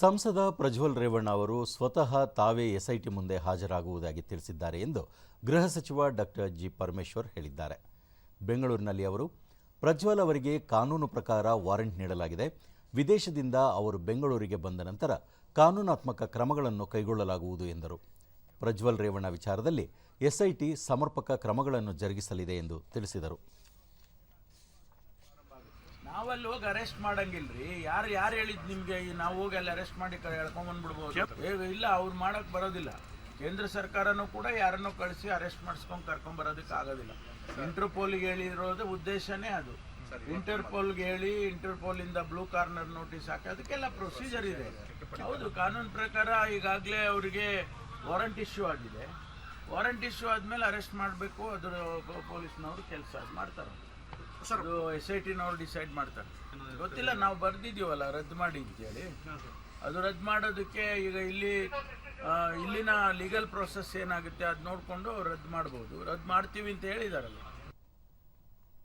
ಸಂಸದ ಪ್ರಜ್ವಲ್ ರೇವಣ್ಣ ಅವರು ಸ್ವತಃ ತಾವೇ ಎಸ್ಐಟಿ ಮುಂದೆ ಹಾಜರಾಗುವುದಾಗಿ ತಿಳಿಸಿದ್ದಾರೆ ಎಂದು ಗೃಹ ಸಚಿವ ಡಾಕ್ಟರ್ ಜಿ ಪರಮೇಶ್ವರ್ ಹೇಳಿದ್ದಾರೆ. ಬೆಂಗಳೂರಿನಲ್ಲಿ ಅವರು, ಪ್ರಜ್ವಲ್ ಅವರಿಗೆ ಕಾನೂನು ಪ್ರಕಾರ ವಾರೆಂಟ್ ನೀಡಲಾಗಿದೆ. ವಿದೇಶದಿಂದ ಅವರು ಬೆಂಗಳೂರಿಗೆ ಬಂದ ನಂತರ ಕಾನೂನಾತ್ಮಕ ಕ್ರಮಗಳನ್ನು ಕೈಗೊಳ್ಳಲಾಗುವುದು ಎಂದರು. ಪ್ರಜ್ವಲ್ ರೇವಣ್ಣ ವಿಚಾರದಲ್ಲಿ ಎಸ್ಐಟಿ ಸಮರ್ಪಕ ಕ್ರಮಗಳನ್ನು ಜರುಗಿಸಲಿದೆ ಎಂದು ತಿಳಿಸಿದರು. ನಾವಲ್ಲಿ ಹೋಗಿ ಅರೆಸ್ಟ್ ಮಾಡಂಗಿಲ್ರಿ? ಯಾರು ಯಾರು ಹೇಳಿದ್ ನಿಮ್ಗೆ ನಾವು ಹೋಗಿ ಅಲ್ಲಿ ಅರೆಸ್ಟ್ ಮಾಡಿ ಹೇಳ್ಕೊಂಬಂದ್ಬಿಡ್ಬೋದು ಇಲ್ಲ, ಅವ್ರು ಮಾಡಕ್ ಬರೋದಿಲ್ಲ. ಕೇಂದ್ರ ಸರ್ಕಾರನೂ ಕೂಡ ಯಾರನ್ನು ಕಳಿಸಿ ಅರೆಸ್ಟ್ ಮಾಡಿಸ್ಕೊಂಡು ಕರ್ಕೊಂಡ್ ಬರೋದಕ್ಕೆ ಆಗೋದಿಲ್ಲ. ಇಂಟರ್ಪೋಲ್ಗೆ ಹೇಳಿರೋದು ಉದ್ದೇಶನೇ ಅದು. ಇಂಟರ್ಪೋಲ್ಗೆ ಹೇಳಿ ಇಂಟರ್ಪೋಲ್ ಇಂದ ಬ್ಲೂ ಕಾರ್ನರ್ ನೋಟಿಸ್ ಹಾಕಿ ಅದಕ್ಕೆಲ್ಲ ಪ್ರೊಸೀಜರ್ ಇದೆ. ಹೌದು, ಕಾನೂನು ಪ್ರಕಾರ ಈಗಾಗಲೇ ಅವರಿಗೆ ವಾರಂಟ್ ಇಶ್ಯೂ ಆಗಿದೆ. ವಾರಂಟ್ ಇಶ್ಯೂ ಆದ್ಮೇಲೆ ಅರೆಸ್ಟ್ ಮಾಡಬೇಕು, ಅದರ ಪೊಲೀಸ್ನವರು ಕೆಲಸ ಮಾಡ್ತಾರೆ. ಅದು ಎಸ್ ಐ ಟಿನವ್ರು ಡಿಸೈಡ್ ಮಾಡ್ತಾರೆ. ಗೊತ್ತಿಲ್ಲ ನಾವು ಬರ್ದಿದ್ದೀವಲ್ಲ ರದ್ದು ಮಾಡಿ ಅಂತೇಳಿ ಅದು ರದ್ದು ಮಾಡೋದಕ್ಕೆ ಈಗ ಇಲ್ಲಿ ಇಲ್ಲಿನ ಲೀಗಲ್ ಪ್ರೊಸೆಸ್ ಏನಾಗುತ್ತೆ ಅದು ನೋಡಿಕೊಂಡು ರದ್ದು ಮಾಡ್ಬೋದು. ರದ್ದು ಮಾಡ್ತೀವಿ ಅಂತ ಹೇಳಿದಾರಲ್ಲ.